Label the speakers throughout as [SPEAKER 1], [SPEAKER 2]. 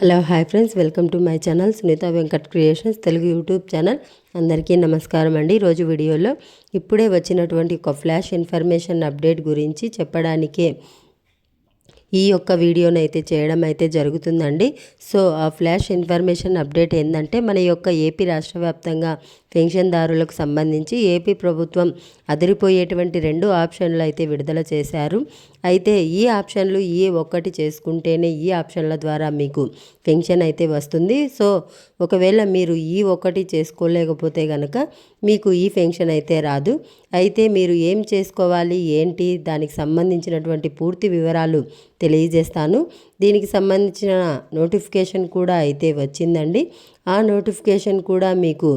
[SPEAKER 1] Hello hi friends. Welcome to my channel Sunitha Venkat creations Telugu YouTube channel. అందరికీ నమస్కారం అండి. ఈరోజు వీడియోలో ఇప్పుడే వచ్చినటువంటి ఒక ఫ్లాష్ ఇన్ఫర్మేషన్ అప్డేట్ గురించి చెప్పడానికే ఈ యొక్క వీడియోని అయితే చేయడం అయితే జరుగుతుందండి. సో ఆ ఫ్లాష్ ఇన్ఫర్మేషన్ అప్డేట్ ఏంటంటే మన యొక్క ఏపీ రాష్ట్ర వ్యాప్తంగా పెన్షన్దారులకు సంబంధించి ఏపీ ప్రభుత్వం అదిరిపోయేటువంటి రెండు ఆప్షన్లు అయితే విడుదల చేశారు. అయితే ఈ ఆప్షన్లు ఈ ఒక్కటి చేసుకుంటేనే ఈ ఆప్షన్ల ద్వారా మీకు పెన్షన్ అయితే వస్తుంది. సో ఒకవేళ మీరు ఈ ఒక్కటి చేసుకోలేకపోతే కనుక మీకు ఈ పెన్షన్ అయితే రాదు. అయితే మీరు ఏం చేసుకోవాలి? ఏంటి? దానికి సంబంధించినటువంటి పూర్తి వివరాలు తెలియజేస్తాను. దీనికి సంబంధించిన నోటిఫికేషన్ కూడా అయితే వచ్చిందండి. ఆ నోటిఫికేషన్ కూడా మీకు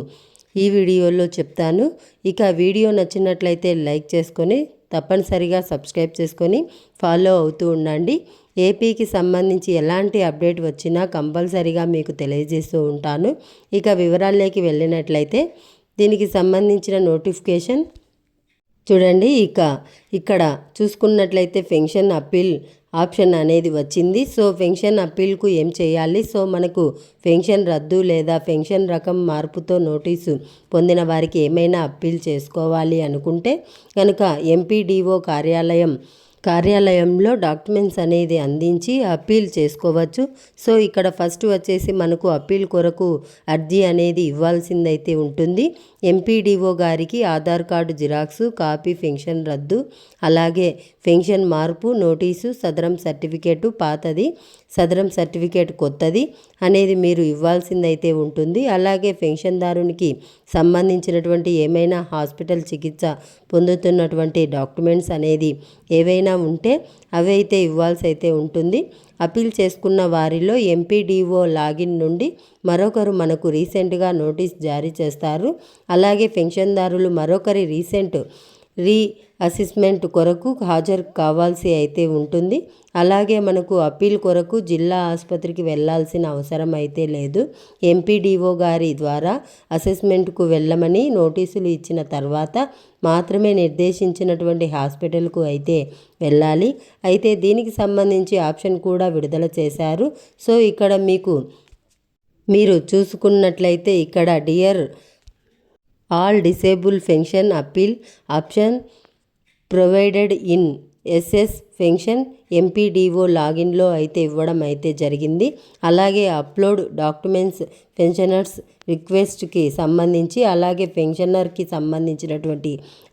[SPEAKER 1] ఈ వీడియోలో చెప్తాను. ఇక వీడియో నచ్చినట్లయితే లైక్ చేసుకొని తప్పనిసరిగా సబ్స్క్రైబ్ చేసుకొని ఫాలో అవుతూ ఉండండి. ఏపీకి సంబంధించి ఎలాంటి అప్డేట్ వచ్చినా కంపల్సరిగా మీకు తెలియజేస్తూ ఉంటాను. ఇక వివరాల్లోకి వెళ్ళినట్లయితే దీనికి సంబంధించిన నోటిఫికేషన్ చూడండి ఇక ఇక్కడ చూసుకున్నట్లయితే పెన్షన్ అప్పీల్ ఆప్షన్ అనేది వచ్చింది. సో పెన్షన్ అప్పీల్కు ఏం చేయాలి? సో మనకు పెన్షన్ రద్దు లేదా పెన్షన్ రకం మార్పుతో నోటీసు పొందిన వారికి ఏమైనా అప్పీల్ చేసుకోవాలి అనుకుంటే కనుక ఎంపీడీఓ కార్యాలయం కార్యాలయంలో డాక్యుమెంట్స్ అనేది అందించి అప్పీల్ చేసుకోవచ్చు. సో ఇక్కడ ఫస్ట్ వచ్చేసి మనకు అప్పీల్ కొరకు అర్జీ అనేది ఇవ్వాల్సిందైతే ఉంటుంది. ఎంపీడీఓ గారికి Aadhaar card xerox copy pension రద్దు అలాగే పెన్షన్ మార్పు నోటీసు సదరం సర్టిఫికేటు పాతది సదరం సర్టిఫికేట్ కొత్తది అనేది మీరు ఇవ్వాల్సిందైతే ఉంటుంది. అలాగే పెన్షన్దారునికి సంబంధించినటువంటి ఏమైనా హాస్పిటల్ చికిత్స పొందుతున్నటువంటి డాక్యుమెంట్స్ అనేది ఏవైనా ఉంటే అవి అయితే ఇవ్వాల్సి అయితే ఉంటుంది. అప్పీల్ చేసుకున్న వారిలో ఎంపీడీఓ లాగిన్ నుండి మరొకరు మనకు రీసెంట్గా నోటీస్ జారీ చేస్తారు. అలాగే పెన్షన్దారులు మరొకరి రీసెంట్ రీ అసెస్మెంట్ కొరకు హాజరు కావాల్సి అయితే ఉంటుంది. అలాగే మనకు అప్పీల్ కొరకు జిల్లా ఆసుపత్రికి వెళ్ళాల్సిన అవసరం అయితే లేదు. ఎంపీడీఓ గారి ద్వారా అసెస్మెంట్కు వెళ్ళమని నోటీసులు ఇచ్చిన తర్వాత మాత్రమే నిర్దేశించినటువంటి హాస్పిటల్కు అయితే వెళ్ళాలి. అయితే దీనికి సంబంధించి ఆప్షన్ కూడా విడుదల చేశారు. సో ఇక్కడ మీకు మీరు చూసుకున్నట్లయితే ఇక్కడ dear all disabled pension appeal option provided in S S pension MPDO లాగిన్లో అయితే ఇవ్వడం అయితే జరిగింది. అలాగే అప్లోడ్ డాక్యుమెంట్స్ పెన్షనర్స్ రిక్వెస్ట్కి సంబంధించి అలాగే పెన్షనర్కి సంబంధించినటువంటి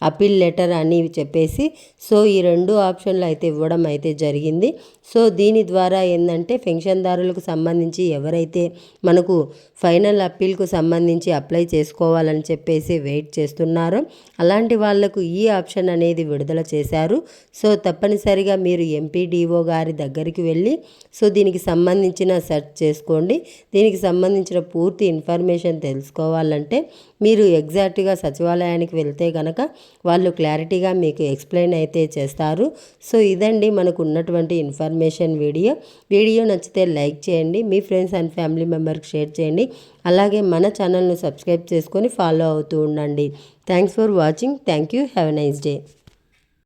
[SPEAKER 1] అపీల్ లెటర్ అని చెప్పేసి సో ఈ రెండు ఆప్షన్లు అయితే ఇవ్వడం అయితే జరిగింది. సో దీని ద్వారా ఏంటంటే పెన్షన్దారులకు సంబంధించి ఎవరైతే మనకు ఫైనల్ అప్పీల్కు సంబంధించి అప్లై చేసుకోవాలని చెప్పేసి వెయిట్ చేస్తున్నారో అలాంటి వాళ్ళకు ఈ ఆప్షన్ అనేది విడుదల చేశారు. సో తప్పనిసరిగా మీరు ఎంపీడీఓ గారి దగ్గరికి వెళ్ళి సో దీనికి సంబంధించిన సెర్చ్ చేసుకోండి. దీనికి సంబంధించిన పూర్తి ఇన్ఫర్మేషన్ తెలుసుకోవాలంటే మీరు ఎగ్జాక్ట్గా సచివాలయానికి వెళ్తే కనుక వాళ్ళు క్లారిటీగా మీకు ఎక్స్ప్లెయిన్ అయితే చేస్తారు. సో ఇదండి మనకు ఉన్నటువంటి ఇన్ఫర్మేషన్ వీడియో. వీడియో నచ్చితే లైక్ చేయండి మీ ఫ్రెండ్స్ అండ్ ఫ్యామిలీ మెంబర్కి షేర్ చేయండి. అలాగే మన ఛానల్ను సబ్స్క్రైబ్ చేసుకొని ఫాలో అవుతూ ఉండండి. Thanks for watching. Thank you. Have a nice day.